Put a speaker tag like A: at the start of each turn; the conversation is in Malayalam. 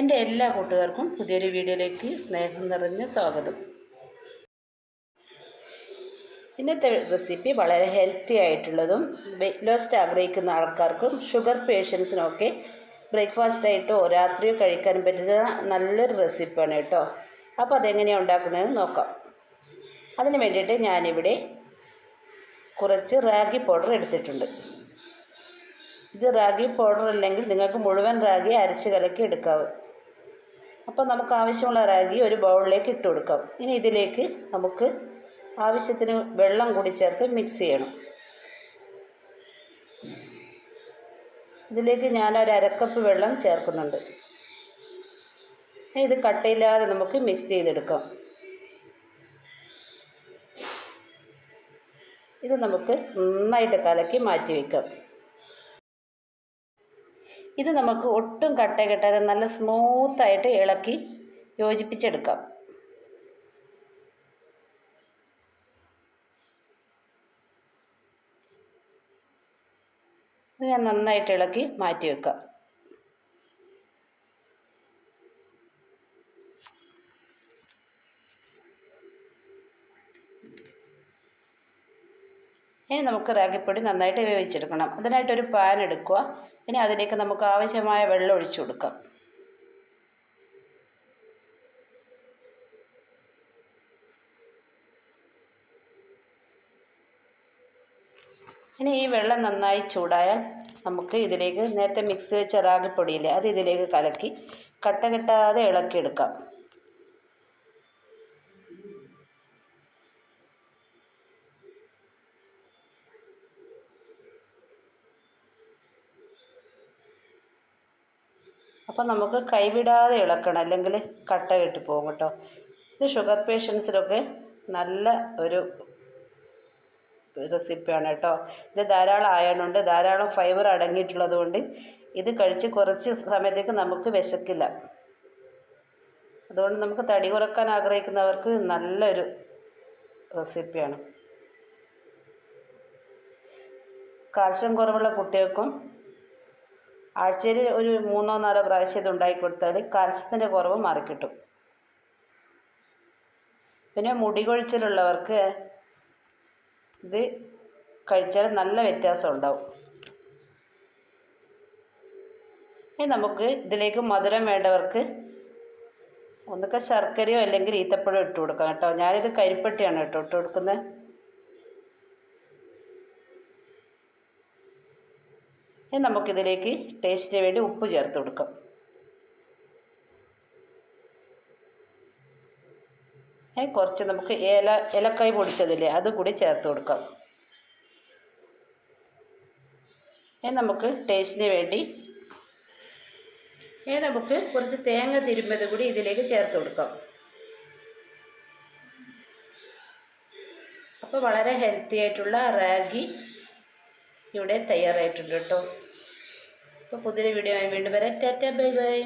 A: എന്റെ എല്ലാ കൂട്ടുകാർക്കും പുതിയൊരു വീഡിയോയിലേക്ക് സ്നേഹം നിറഞ്ഞ സ്വാഗതം. ഇന്നത്തെ റെസിപ്പി വളരെ ഹെൽത്തി ആയിട്ടുള്ളതും വെയിറ്റ് ലോസ്റ്റ് ആഗ്രഹിക്കുന്ന ആൾക്കാർക്കും ഷുഗർ പേഷ്യൻസിനൊക്കെ ബ്രേക്ക്ഫാസ്റ്റ് ആയിട്ടോ രാത്രിയോ കഴിക്കാൻ പറ്റുന്ന നല്ലൊരു റെസിപ്പിയാണ് കേട്ടോ. അപ്പോൾ അതെങ്ങനെയാണ് ഉണ്ടാക്കുന്നതെന്ന് നോക്കാം. അതിന് വേണ്ടിയിട്ട് ഞാനിവിടെ കുറച്ച് റാഗി പൗഡർ എടുത്തിട്ടുണ്ട്. ഇത് റാഗി പൗഡർ ഇല്ലെങ്കിൽ നിങ്ങൾക്ക് മുഴുവൻ റാഗി അരച്ച് കലക്കി എടുക്കാവും അപ്പോൾ നമുക്ക് ആവശ്യമുള്ള റാഗി ഒരു ബൗളിലേക്ക് ഇട്ട് കൊടുക്കാം. ഇനി ഇതിലേക്ക് നമുക്ക് ആവശ്യത്തിന് വെള്ളം കൂടി ചേർത്ത് മിക്സ് ചെയ്യണം. ഇതിലേക്ക് ഞാൻ ഒരു അരക്കപ്പ് വെള്ളം ചേർക്കുന്നുണ്ട്. ഇത് കട്ടയില്ലാതെ നമുക്ക് മിക്സ് ചെയ്തെടുക്കാം. ഇത് നമുക്ക് നന്നായിട്ട് കലക്കി മാറ്റി വയ്ക്കാം ഇത് നമുക്ക് ഒട്ടും കട്ട കെട്ടാതെ നല്ല സ്മൂത്തായിട്ട് ഇളക്കി യോജിപ്പിച്ചെടുക്കാം. ഇത് ഞാൻ നന്നായിട്ട് ഇളക്കി മാറ്റി വെക്കാം. ഇനി നമുക്ക് റാഗിപ്പൊടി നന്നായിട്ട് വേവിച്ചെടുക്കണം. അതിനായിട്ടൊരു പാൻ എടുക്കുക. ഇനി അതിലേക്ക് നമുക്ക് ആവശ്യമായ വെള്ളം ഒഴിച്ചു കൊടുക്കാം. ഇനി ഈ വെള്ളം നന്നായി ചൂടായാൽ നമുക്ക് ഇതിലേക്ക് നേരത്തെ മിക്സ് വെച്ച റാഗിപ്പൊടിയില്ലേ അത് ഇതിലേക്ക് കലക്കി കട്ട കെട്ടാതെ ഇളക്കിയെടുക്കാം. അപ്പോൾ നമുക്ക് കൈവിടാതെ ഇളക്കണം അല്ലെങ്കിൽ കട്ട കെട്ടി പോകും കേട്ടോ. ഇത് ഷുഗർ പേഷ്യൻസിനൊക്കെ നല്ല ഒരു റെസിപ്പിയാണ് കേട്ടോ. ഇത് ധാരാളം ആയതുകൊണ്ട് ധാരാളം ഫൈബർ അടങ്ങിയിട്ടുള്ളത് കൊണ്ട് ഇത് കഴിച്ച് കുറച്ച് സമയത്തേക്ക് നമുക്ക് വിശക്കില്ല. അതുകൊണ്ട് നമുക്ക് തടി കുറയ്ക്കാൻ ആഗ്രഹിക്കുന്നവർക്ക് നല്ലൊരു റെസിപ്പിയാണ് കാൽസ്യം കുറവുള്ള കുട്ടികൾക്കും ആഴ്ചയിൽ ഒരു മൂന്നോ നാലോ പ്രാവശ്യം ഇത് ഉണ്ടാക്കി കൊടുത്താൽ കാൽസ്യത്തിന്റെ കുറവ് മാറിക്കിട്ടും. പിന്നെ മുടി കൊഴിച്ചിലുള്ളവർക്ക് ഇത് കഴിച്ചാൽ നല്ല വ്യത്യാസം ഉണ്ടാവും. ഇനി നമുക്ക് ഇതിലേക്ക് മധുരം വേണ്ടവർക്ക് ഒന്നൊക്കെ ശർക്കരയോ അല്ലെങ്കിൽ ഈത്തപ്പഴം ഇട്ട് കൊടുക്കാം കേട്ടോ. ഞാനിത് കരിപ്പട്ടിയാണ് കേട്ടോ ഇട്ട് കൊടുക്കുന്നത്. ഇനി നമുക്കിതിലേക്ക് ടേസ്റ്റിന് വേണ്ടി ഉപ്പ് ചേർത്ത് കൊടുക്കാം. കുറച്ച് നമുക്ക് ഏല ഏലക്കായ് പൊടിച്ചതില്ലേ അത് കൂടി ചേർത്ത് കൊടുക്കാം. ഏ നമുക്ക് ടേസ്റ്റിന് വേണ്ടി ഏ നമുക്ക് കുറച്ച് തേങ്ങ തിരുമ്പത് കൂടി ഇതിലേക്ക് ചേർത്ത് കൊടുക്കാം. അപ്പോൾ വളരെ ഹെൽത്തി ആയിട്ടുള്ള റാഗി ഇവിടെ തയ്യാറായിട്ടുണ്ട് കേട്ടോ. അപ്പോൾ പുതിയൊരു വീഡിയോ വീണ്ടും വരാം. Tata bye bye.